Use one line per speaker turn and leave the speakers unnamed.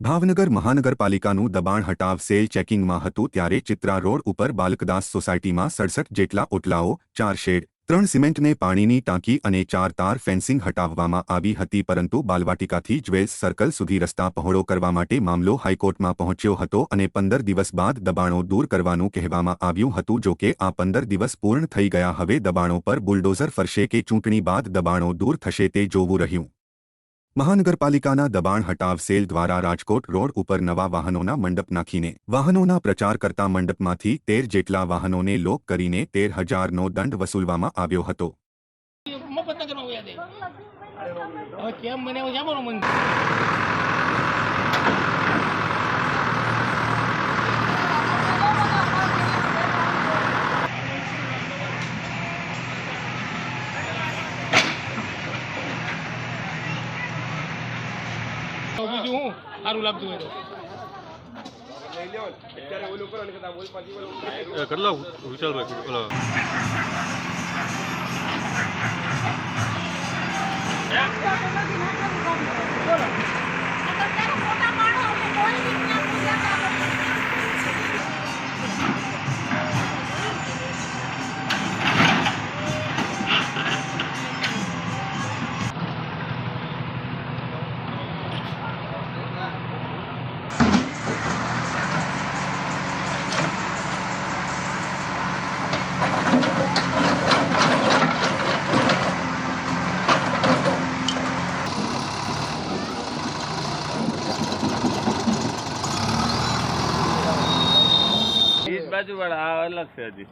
ભાવનગર મહાનગરપાલિકાનું દબાણ હટાવ સેલ ચેકિંગમાં હતું ત્યારે ચિત્રા રોડ ઉપર બાલકદાસ સોસાયટીમાં સડસઠ જેટલા ઓટલાઓ, ચાર શેડ, ત્રણ સિમેન્ટને પાણીની ટાંકી અને ચાર તાર ફેન્સિંગ હટાવવામાં આવી હતી પરંતુ બાલવાટિકાથી જ્વેલ્સ સર્કલ સુધી રસ્તા પહોળો કરવા માટે મામલો હાઈકોર્ટમાં પહોંચ્યો હતો અને પંદર દિવસ બાદ દબાણો દૂર કરવાનું કહેવામાં આવ્યું હતું જો કે આ પંદર દિવસ પૂર્ણ થઈ ગયા. હવે દબાણો પર બુલડોઝર ફરશે કે ચૂંટણી બાદ દબાણો દૂર થશે તે જોવું રહ્યું. મહાનગરપાલિકાના દબાણ હટાવ સેલ દ્વારા રાજકોટ રોડ ઉપર નવા વાહનોના મંડપ નાખીને, વાહનોના પ્રચાર કરતા મંડપમાંથી તેર જેટલા વાહનોને લોક કરીને તેર હજારનો દંડ વસૂલવામાં આવ્યો હતો.
કેમ મને બીજું હું? સારું લાગતું હોય તો.
કેટલા વિશાલભાઈ ઓલા
ઈ બાજુ વાળા આ અલગ છે હજી.